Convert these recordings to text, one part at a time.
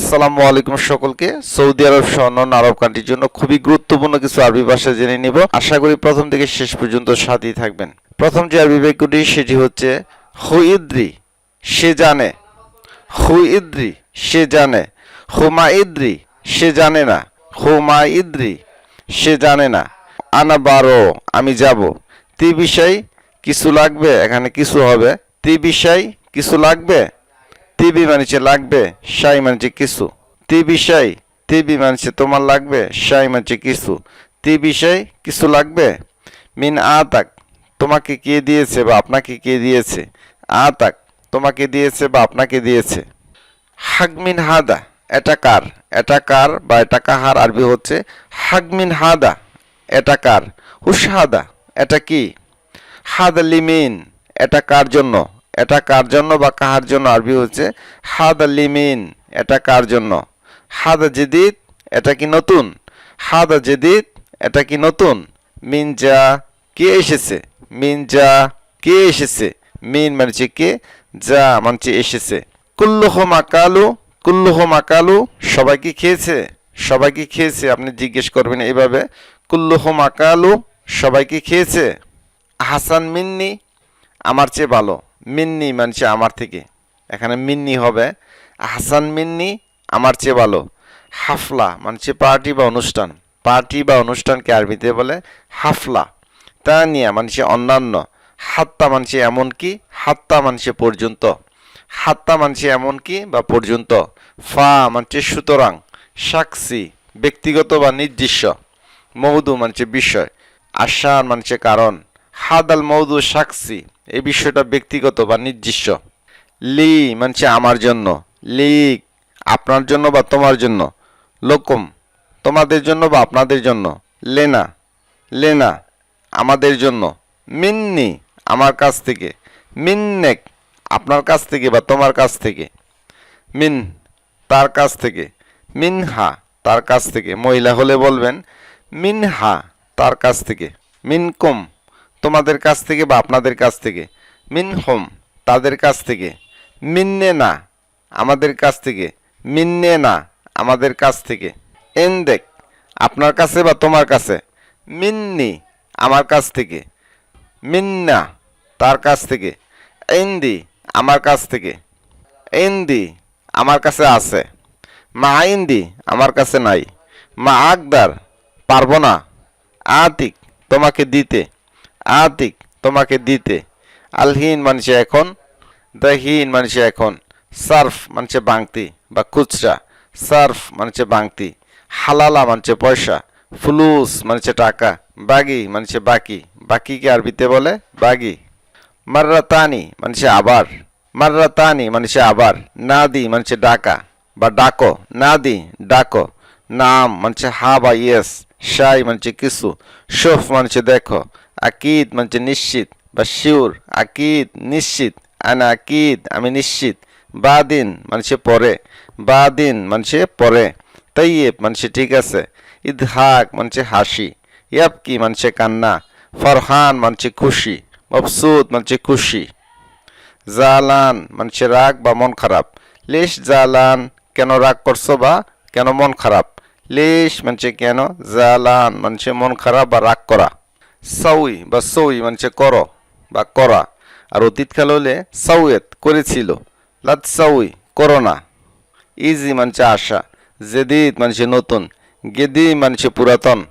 আসসালামু আলাইকুম সকলকে। সৌদি আরব সহ অন্যান্য আরব কান্ট্রির জন্য খুবই গুরুত্বপূর্ণ কিছু আরবি ভাষা জেনে নিব। আশা করি প্রথম থেকে শেষ পর্যন্ত সাথেই থাকবেন। প্রথম যে আরবি বাক্যটি, সেটি হচ্ছে, হুইদ্রি, সে জানে। হুইদ্রি, সে জানে। হুমা ইদ্রি সে জানে না। হুমা ইদ্রি সে জানে না। আনা বারো, আমি যাব। তি বিষয় কিছু লাগবে? এখানে কিছু হবে। তি বিষয় কিছু লাগবে? তিবি মানছে লাগবে, সাই মানছে কিছু তি বিষয় তিবি মানছে তোমার লাগবে, সাই মানছে কিছু তি বিষয় কিছু লাগবে? মিন আতাক, তোমাকে কে দিয়েছে বা আপনাকে কে দিয়েছে? আতাক, তোমাকে দিয়েছে বা আপনাকে দিয়েছে। হাগমিন হাদা, এটা কার? এটা কার বা এটা কাহার? আরবি হচ্ছে হাগমিন হাদা, এটা কার? হুসহাদা এটা কি? হাদা লিমিন, এটা কার জন্য? এটা কার জন্য বা কাহার জন্য আরবি হচ্ছে হাদা লিমিন, এটা কার জন্য? হাদ জেদিদ, এটা কি নতুন? হাদ জেদিদ, এটা কি নতুন? মিন যা কে এসেছে? মিন যা কে এসেছে? মিন মানছে কে? যা মানছে এসেছে। কুল্লুহ মাকালু কুল্লুহ মাকালু সবাই কি খেয়েছে? সবাই কি খেয়েছে? আপনি জিজ্ঞেস করবেন এইভাবে। কুল্লুহ মাকালু সবাই কি খেয়েছে? হাসান মিন্নি, আমার চেয়ে ভালো। মিন্নি মানছে আমার থেকে। এখানে মিন্নি হবে। হাসান মিন্নি আমার চেয়ে ভালো। হাফলা মানছে পার্টি বা অনুষ্ঠান। পার্টি বা অনুষ্ঠানকে আরবিতে বলে হাফলা। তা নিয়ে মানছে অন্যান্য। হাত্তা মানছে এমন কি? হাত্তা মানছে পর্যন্ত। হাত্তা মানছে এমন কি বা পর্যন্ত? ফা মানছে সুতরাং। সাক্ষী ব্যক্তিগত বা নির্দিষ্ট। মৌদু মানছে বিষয়। আশার মানছে কারণ। হাদাল মৌদু সাক্ষী এই বিষয়টা ব্যক্তিগত বা নির্দিষ্ট। লি মানছে আমার জন্য। লিক আপনার জন্য বা তোমার জন্য? লোকম, তোমাদের জন্য বা আপনাদের জন্য? লেনা লেনা, আমাদের জন্য। মিন্নি, আমার কাছ থেকে। মিন্নেক, আপনার কাছ থেকে বা তোমার কাছ থেকে। মিন, তার কাছ থেকে। মিনহা, তার কাছ থেকে। মহিলা হলে বলবেন, মিনহা, তার কাছ থেকে। মিনকুম তোমাদের কাছ থেকে বা আপনাদের কাছ থেকে। মিন হোম, তাদের কাছ থেকে। মিন্নে না, আমাদের কাছ থেকে। মিন্নে না, আমাদের কাছ থেকে। এন দেখ, আপনার কাছে বা তোমার কাছে। মিন্নি, আমার কাছ থেকে। মিন্না, তার কাছ থেকে। এন্দি, আমার কাছ থেকে। এন্দি, আমার কাছে আছে। মা ইন্দি আমার কাছে নাই। মা আকদার, পারব না। আতিক, তোমাকে দিতে। আতিক তোমাকে দিতে। আলহীন মানুষে এখন দহীন মানুষে এখন। সার্ফ মানুষে বাংতি বা খুচরা। সার্ফ মানুষে বাংতি। হালালা মানুষে পয়সা। ফুলুস মানুষে টাকা। বাগি মানুষে বাকি। বাকিকে আরবিতে বলে? বাগি। মার্রাতানি মানুষে আবার। মার্রাতানি মানুষে আবার। নাদি মানুষে ডাকা বা ডাকো। নাদি, ডাকো। নাম মানুষে হা বা ইয়েস। শাই মানুষে কিছু শোফ মানুষে দেখো। আকিদ মানুষে নিশ্চিত বা শিউর আকিদ নিশ্চিত আনা আকিদ আমি নিশ্চিত বা দিন মানুষে পরে বাদিন মানুষে পরে তৈয়েব মানুষে ঠিক আছে ইদহাক মানুষে হাসি ইয়াবকি মানুষে কান্না ফরহান মানুষে খুশি মফসুদ মানুষে খুশি জালান মানুষে রাগ বা মন খারাপ লেশ জালান কেন রাগ করছ বা কেন মন খারাপ লেশ মানুষে কেন জালান মানুষে মন খারাপ বা রাগ করা সউই বা সউই মানুষে করো বা করা। আর অতীতকাল হলে সৌয়েত করেছিল। লাত সাউই করো না ইজি মানছে আশা। জেদিদ মানছে নতুন। গেদি মানছে পুরাতন।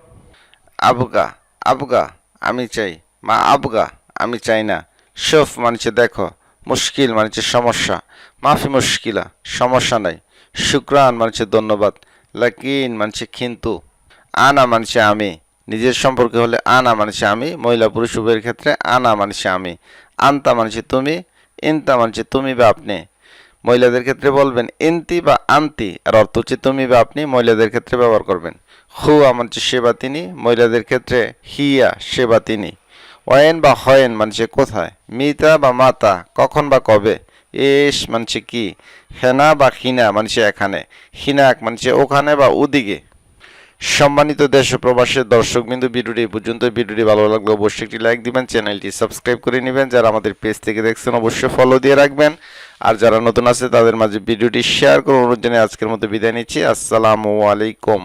আবগা আবগা, আমি চাই। মা আবগা, আমি চাই না। শফ মানছে দেখো। মুশকিল মানছে সমস্যা। মাফি মুশকিলা, সমস্যা নাই। শুক্রান মানছে ধন্যবাদ। লাকিন মানছে কিন্তু। আনা মানছে আমি। নিজের সম্পর্কে হলে আনা মানছে আমি, মহিলা পুরুষ উভয়ের ক্ষেত্রে আনা মানছে আমি, আন্তা মানছে তুমি, ইনতা মানছে তুমি বা আপনি। মহিলাদের ক্ষেত্রে বলবেন ইন্তি বা আন্তি আর অর্থ হচ্ছে তুমি বা আপনি মহিলাদের ক্ষেত্রে ব্যবহার করবেন। হুয়া মানছে সেবা তিনি, মহিলাদের ক্ষেত্রে হিয়া সেবা তিনি। ওয়েন বা হয়েন মানছে কোথায়, মিতা বা মাতা, কখন বা কবে, এস মানছে কি, হেনা বা খিনা মানছে এখানে, হিনাক মানছে ওখানে বা ওদিকে। সম্মানিত দেশ প্রবাসের দর্শক বিন্দু ভিডিওটি এই পর্যন্ত ভিডিওটি ভালো লাগলে অবশ্যই একটি লাইক দিবেন, চ্যানেলটি সাবস্ক্রাইব করে নেবেন। যারা আমাদের পেজ থেকে দেখছেন, অবশ্যই ফলো দিয়ে রাখবেন। আর যারা নতুন আছে, তাদের মাঝে ভিডিওটি শেয়ার করে অনুরোধ জানিয়ে আজকের মতো বিদায় নিচ্ছি। আসসালামু আলাইকুম।